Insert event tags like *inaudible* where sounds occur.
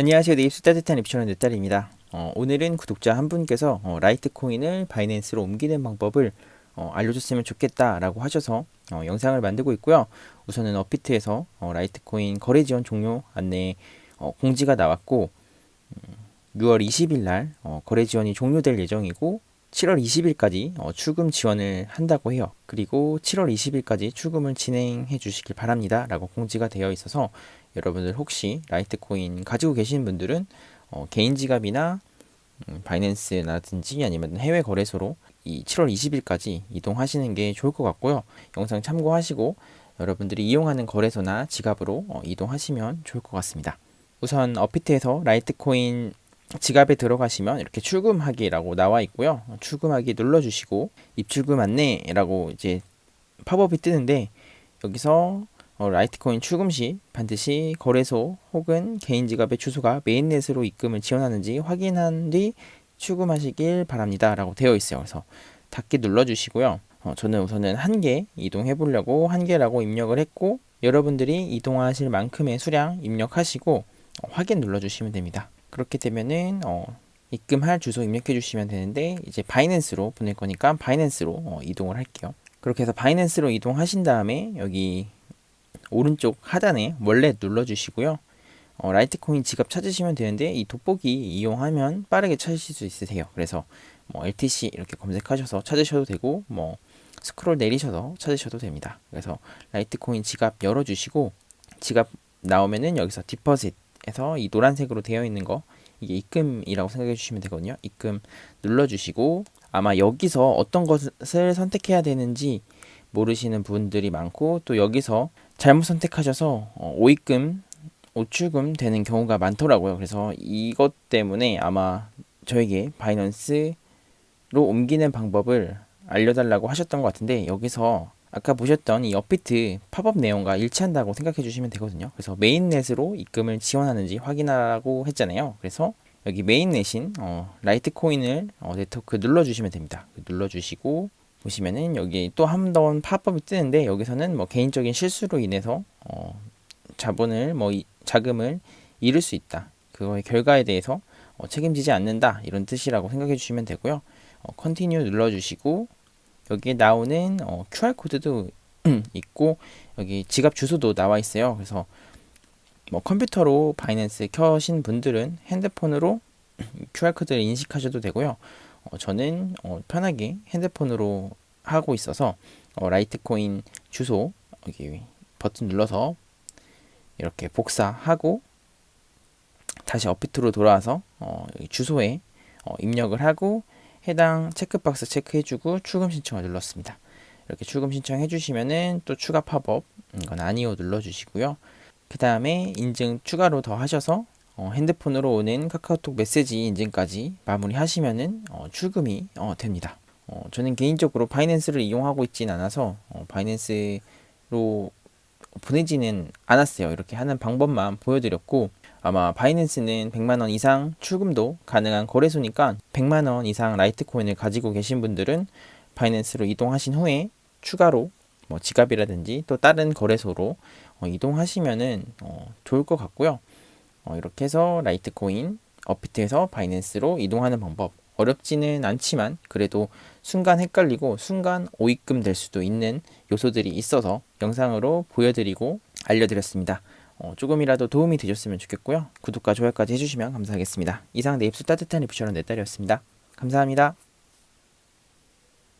안녕하세요. 네입스 따뜻한 입시원의 넷딸입니다. 어, 오늘은 구독자 한 분께서 어, 라이트코인을 바이낸스로 옮기는 방법을 어, 알려줬으면 좋겠다라고 하셔서 어, 영상을 만들고 있고요. 우선은 어피트에서 어, 라이트코인 거래 지원 종료 안내 어, 공지가 나왔고 음, 6월 20일 날 어, 거래 지원이 종료될 예정이고 7월 20일까지 어, 출금 지원을 한다고 해요. 그리고 7월 20일까지 출금을 진행해 주시길 바랍니다. 라고 공지가 되어 있어서 여러분들 혹시 라이트코인 가지고 계신 분들은 어, 개인 지갑이나 음, 바이낸스라든지 아니면 해외 거래소로 이 7월 20일까지 이동하시는 게 좋을 것 같고요. 영상 참고하시고 여러분들이 이용하는 거래소나 지갑으로 어, 이동하시면 좋을 것 같습니다. 우선 어피트에서 라이트코인 지갑에 들어가시면 이렇게 출금하기라고 나와 있고요. 출금하기 눌러주시고 입출금 안내라고 이제 팝업이 뜨는데 여기서 어, 라이트코인 출금 시 반드시 거래소 혹은 개인 지갑의 주소가 메인넷으로 입금을 지원하는지 확인한 뒤 출금하시길 바랍니다. 라고 되어 있어요. 그래서 닫기 눌러주시고요. 어, 저는 우선은 한 개 이동해 보려고 한 개라고 입력을 했고 여러분들이 이동하실 만큼의 수량 입력하시고 어, 확인 눌러주시면 됩니다. 그렇게 되면은 어, 입금할 주소 입력해 주시면 되는데 이제 바이낸스로 보낼 거니까 바이낸스로 어, 이동을 할게요. 그렇게 해서 바이낸스로 이동하신 다음에 여기 오른쪽 하단에 원래 눌러 주시고요. 어, 라이트코인 지갑 찾으시면 되는데 이 돋보기 이용하면 빠르게 찾으실 수 있으세요. 그래서 뭐 LTC 이렇게 검색하셔서 찾으셔도 되고 뭐 스크롤 내리셔서 찾으셔도 됩니다. 그래서 라이트코인 지갑 열어주시고 지갑 나오면은 여기서 디퍼짓 에서 이 노란색으로 되어 있는 거 이게 입금이라고 생각해 주시면 되거든요. 입금 눌러주시고 아마 여기서 어떤 것을 선택해야 되는지 모르시는 분들이 많고 또 여기서 잘못 선택하셔서 어, 오입금, 오출금 되는 경우가 많더라고요. 그래서 이것 때문에 아마 저에게 바이넌스로 옮기는 방법을 알려달라고 하셨던 것 같은데 여기서 아까 보셨던 이 업비트 팝업 내용과 일치한다고 생각해 주시면 되거든요. 그래서 메인넷으로 입금을 지원하는지 확인하라고 했잖아요. 그래서 여기 메인넷인 어, 라이트코인을 어, 네트워크 눌러주시면 됩니다. 눌러주시고 보시면은 여기 또 한 번 팝업이 뜨는데 여기서는 뭐 개인적인 실수로 인해서 어, 자본을 뭐 이, 자금을 잃을 수 있다. 그거의 결과에 대해서 어, 책임지지 않는다 이런 뜻이라고 생각해 주시면 되고요. 어, 컨티뉴 눌러주시고 여기에 나오는 어, QR 코드도 *clears throat* 있고 여기 지갑 주소도 나와 있어요. 그래서 뭐 컴퓨터로 바이낸스 켜신 분들은 핸드폰으로 *clears throat* QR 코드를 인식하셔도 되고요. 어, 저는 어, 편하게 핸드폰으로 하고 있어서 어, 라이트코인 주소 여기 버튼 눌러서 이렇게 복사하고 다시 업비트로 돌아와서 어, 주소에 어, 입력을 하고 해당 체크박스 체크해주고 출금 신청을 눌렀습니다. 이렇게 출금 신청해 주시면은 또 추가 팝업 이건 아니오 눌러주시고요. 그 다음에 인증 추가로 더 하셔서 어, 핸드폰으로 오는 카카오톡 메시지 인증까지 마무리하시면은 어, 출금이 어, 됩니다. 어, 저는 개인적으로 바이낸스를 이용하고 있진 않아서 어, 바이낸스로 보내지는 않았어요. 이렇게 하는 방법만 보여드렸고 아마 바이낸스는 100만 원 이상 출금도 가능한 거래소니까 100만 원 이상 라이트코인을 가지고 계신 분들은 바이낸스로 이동하신 후에 추가로 뭐 지갑이라든지 또 다른 거래소로 어, 이동하시면은 어, 좋을 것 같고요. 어, 이렇게 해서 라이트코인 어피트에서 바이낸스로 이동하는 방법 어렵지는 않지만 그래도 순간 헷갈리고 순간 오입금 될 수도 있는 요소들이 있어서 영상으로 보여드리고 알려드렸습니다. 어, 조금이라도 도움이 되셨으면 좋겠고요. 구독과 좋아요까지 해주시면 감사하겠습니다. 이상 내 입술 따뜻한 리프처럼 내 딸이었습니다. 감사합니다.